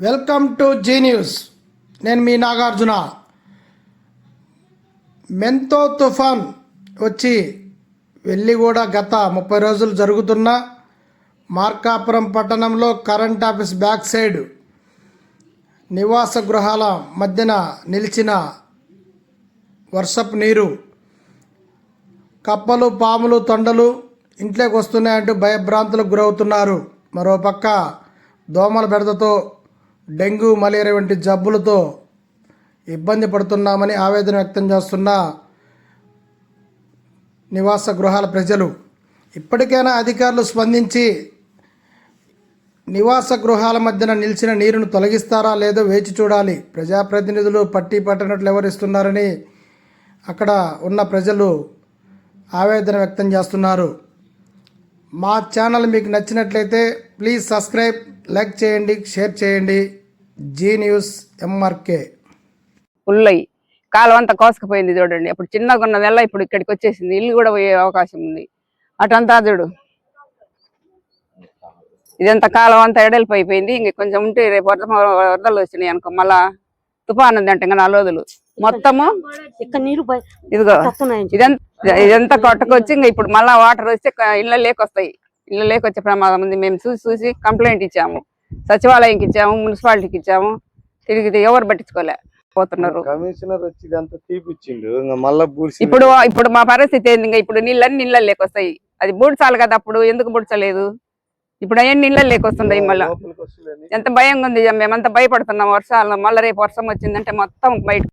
Welcome to G news. నేను మీ నాగార్జున. మెంతో తుఫాన్ వచ్చి వెళ్ళి కూడా గత ముప్పై రోజులు జరుగుతున్న మార్కాపురం పట్టణంలో కరెంట్ ఆఫీస్ బ్యాక్ సైడ్ నివాస గృహాల మధ్యన నిలిచిన వర్షపు నీరు కప్పలు పాములు తొండలు ఇంట్లోకి వస్తున్నాయంటూ భయభ్రాంతులకు గురవుతున్నారు. మరోపక్క దోమల బెడదతో డెంగ్యూ మలేరియా వంటి జబ్బులతో ఇబ్బంది పడుతున్నామని ఆవేదన వ్యక్తం చేస్తున్న నివాస గృహాల ప్రజలు ఇప్పటికైనా అధికారులు స్పందించి నివాస గృహాల మధ్యన నిలిచిన నీరును తొలగిస్తారా లేదో వేచి చూడాలి. ప్రజాప్రతినిధులు పట్టి పట్టనట్లు ఎవరిస్తున్నారని అక్కడ ఉన్న ప్రజలు ఆవేదన వ్యక్తం చేస్తున్నారు. మా ఛానల్ మీకు నచ్చినట్లయితే ప్లీజ్ సబ్స్క్రైబ్. లైక్ చేయండి షేర్ చేయండి. Zee news MRK. ఫుల్లయి కాలం అంతా కోసుకుపోయింది చూడండి. అప్పుడు చిన్నగా ఉన్నదల్లా ఇప్పుడు ఇక్కడికి వచ్చేసింది. ఇల్లు కూడా పోయే అవకాశం ఉంది. అటంతా చూడు. ఇదంతా కాలం అంతా ఎడలిపి అయిపోయింది ఇంక కొంచెం ఉంటే రేపు వరద వరదలు వచ్చినాయి అనుకో. మళ్ళా తుఫాన్ ఉంది అంటే ఇంకా నాలుగు రోజులు మొత్తము ఇదిగో ఇదంతా ఇదంతా కొట్టకొచ్చి ఇంకా ఇప్పుడు మళ్ళా వాటర్ వస్తే ఇళ్ళ లేకొస్తాయి ఇళ్ళ లేకొచ్చే ప్రమాదం ఉంది. మేము చూసి చూసి కంప్లైంట్ ఇచ్చాము. సచివాలయంకి ఇచ్చాము మున్సిపాలిటీకి ఇచ్చాము. తిరిగి ఎవరు పట్టించుకోలే. పోతున్నారు. కమిషనర్ వచ్చి ఇదంతా తీపిచ్చిండు. మళ్ళా ఇప్పుడు ఇప్పుడు మా పరిస్థితి ఏంది? ఇంకా ఇప్పుడు నీళ్ళని నీళ్ళ లేకొస్తాయి అది బూడ్చాలి కదా అప్పుడు. ఎందుకు బూడ్చలేదు ఇప్పుడు అవన్నీ నీళ్ళ లేకొస్తున్నాయి మళ్ళా. ఎంత భయంగా ఉంది మేమంతా భయపడుతున్నాం. వర్షాలు మళ్ళీ రేపు వర్షం వచ్చిందంటే మొత్తం బయట